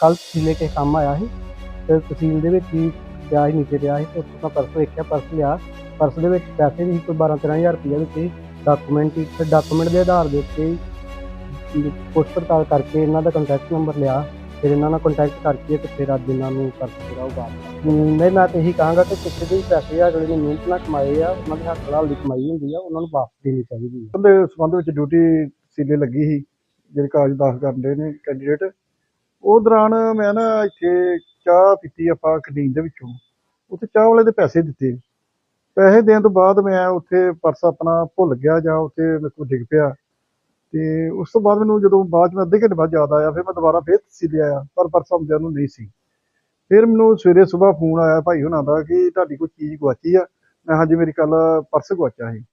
ਕੱਲ ਤਹਿਸੀਲੇ ਕੇ ਕੰਮ ਆਇਆ ਸੀ, ਤੇ ਤਹਿਸੀਲ ਦੇ ਵਿੱਚ ਹੀ ਪਿਆ ਸੀ, ਨੀਚੇ ਪਿਆ ਸੀ ਤੇ ਉੱਥੋਂ ਮੈਂ ਪਰਸ ਵੇਖਿਆ, ਪਰਸ ਲਿਆ, ਪਰਸ ਦੇ ਵਿੱਚ ਪੈਸੇ ਵੀ ਸੀ, ਕੋਈ 12 13000 ਰੁਪਏ ਵਿੱਚ ਡਾਕੂਮੈਂਟ ਤੇ ਡਾਕੂਮੈਂਟ ਦੇ ਆਧਾਰ ਦੇ ਉੱਤੇ ਹੀ ਪੁੱਛ ਪੜਤਾਲ ਕਰਕੇ ਇਹਨਾਂ ਦਾ ਕੰਟੈਕਟ ਨੰਬਰ ਲਿਆ, ਫਿਰ ਇਹਨਾਂ ਨਾਲ ਕੰਟੈਕਟ ਕਰਕੇ ਤੇ ਫਿਰ ਅੱਜ ਇਹਨਾਂ ਨੂੰ ਪਰਸ ਜਿਹੜਾ ਉਹ ਵਾਪਸ ਨਹੀਂ, ਮੈਂ ਤਾਂ ਇਹੀ ਕਹਾਂਗਾ ਕਿ ਕਿਸੇ ਦੇ ਵੀ ਪੈਸੇ ਆ ਅਗਲੇ ਨੇ ਮਿਹਨਤ ਨਾਲ ਕਮਾਏ ਆ, ਉਹਨਾਂ ਦੇ ਹੱਥ ਨਾਲ ਦੀ ਕਮਾਈ ਹੁੰਦੀ ਆ, ਉਹਨਾਂ ਨੂੰ ਵਾਪਸ ਦੇਣੀ ਚਾਹੀਦੀ ਹੈ ਉਹਦੇ ਸੰਬੰਧ ਵਿੱਚ ਡਿਊਟੀ ਸੀਲੇ ਲੱਗੀ ਸੀ, ਜਿਹੜੇ ਕਾਗਜ਼ ਦਾਖਲ ਕਰਦੇ ਨੇ ਕੈਂਡੀਡੇਟ ਉਹ ਦੌਰਾਨ ਮੈਂ ਨਾ ਇੱਥੇ ਚਾਹ ਪੀਤੀ ਆਪਾਂ ਕੈਂਟੀਨ ਦੇ ਵਿੱਚੋਂ। ਉੱਥੇ ਚਾਹ ਵਾਲੇ ਦੇ ਪੈਸੇ ਦਿੱਤੇ। ਪੈਸੇ ਦੇਣ ਤੋਂ ਬਾਅਦ ਮੈਂ ਉੱਥੇ ਪਰਸ ਆਪਣਾ ਭੁੱਲ ਗਿਆ ਜਾਂ ਉੱਥੇ ਮੇਰੇ ਕੋਲ ਡਿੱਗ ਪਿਆ। ਤੇ ਉਸ ਤੋਂ ਬਾਅਦ ਮੈਨੂੰ ਜਦੋਂ ਬਾਅਦ 'ਚ ਮੈਂ ਅੱਧੇ ਘੰਟੇ ਬਾਅਦ ਯਾਦ ਆਇਆ, ਫਿਰ ਮੈਂ ਦੁਬਾਰਾ ਫੇਰ ਤਹਿਸੀਲੇ ਆਇਆ ਪਰ ਪਰਸ ਆਉਂਦਿਆਂ ਨੂੰ ਨਹੀਂ ਸੀ। ਫਿਰ ਮੈਨੂੰ ਸਵੇਰੇ ਸਵੇਰ ਫੋਨ ਆਇਆ ਭਾਈ ਹੁਣਾਂ ਦਾ ਕਿ ਤੁਹਾਡੀ ਕੋਈ ਚੀਜ਼ ਗੁਆਚੀ ਆ। ਮੈਂ ਹਾਂਜੀ, ਮੇਰੀ ਕੱਲ ਪਰਸ ਗੁਆਚਿਆ ਸੀ।